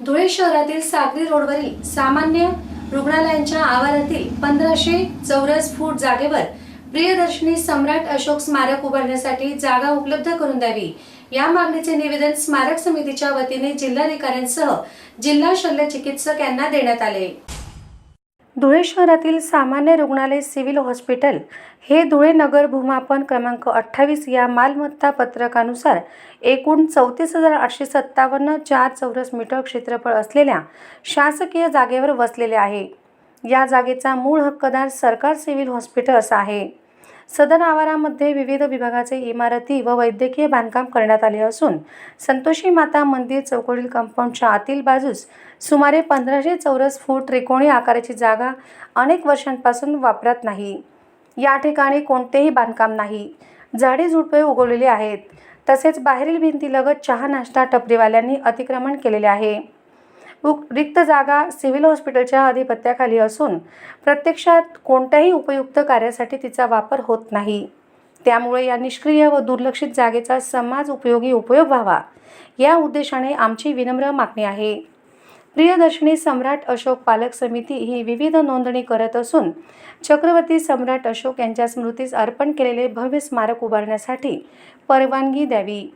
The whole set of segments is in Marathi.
धुळे शहरातील सागरी रोडवरील सामान्य रुग्णालयांच्या आवारातील पंधराशे चौरस फूट जागेवर प्रियदर्शनी सम्राट अशोक स्मारक उभारण्यासाठी जागा उपलब्ध करून द्यावी. या मागणीचे निवेदन स्मारक समितीच्या वतीने जिल्हाधिकाऱ्यांसह जिल्हा शल्य चिकित्सक यांना देण्यात आले. धुळे शहरातील सामान्य रुग्णालय सिव्हिल हॉस्पिटल हे धुळे नगर भूमापन क्रमांक अठ्ठावीस या मालमत्ता पत्रकानुसार एकूण चौतीस हजार आठशे सत्तावन्न चार चौरस मीटर क्षेत्रफळ असलेल्या शासकीय जागेवर वसलेले आहे. या जागेचा मूळ हक्कदार सरकार सिव्हिल हॉस्पिटल असा आहे. सदर आवारामध्ये विविध विभागाचे इमारती व वैद्यकीय बांधकाम करण्यात आले असून संतोषी माता मंदिर चौकडील कंपाऊंडच्या आतील बाजूस सुमारे पंधराशे चौरस फूट त्रिकोणी आकाराची जागा अनेक वर्षांपासून वापरात नाही. या ठिकाणी कोणतेही बांधकाम नाही. झाडे झुडपे उगवलेली आहेत. तसेच बाहेरील भिंतीलगत चहा नाश्ता टपरीवाल्यांनी अतिक्रमण केलेले आहे. रिक्त जागा सिव्हिल हॉस्पिटलच्या अधिपत्याखाली असून प्रत्यक्षात कोणत्याही उपयुक्त कार्यासाठी तिचा वापर होत नाही. त्यामुळे या निष्क्रिय व दुर्लक्षित जागेचा समाज उपयोगी उपयोग व्हावा. या उद्देशाने आमची विनम्र मागणी आहे. प्रियदर्शनी सम्राट अशोक पालक समिती ही विविध नोंदणी करत असून चक्रवर्ती सम्राट अशोक यांच्या स्मृतीस अर्पण केलेले भव्य स्मारक उभारण्यासाठी परवानगी द्यावी.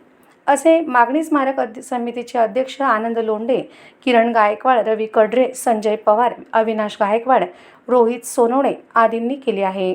असे मागणी स्मारक अध्य समितीचे अध्यक्ष आनंद लोंढे किरण गायकवाड रवी कडरे संजय पवार अविनाश गायकवाड रोहित सोनवणे आदींनी केले आहे.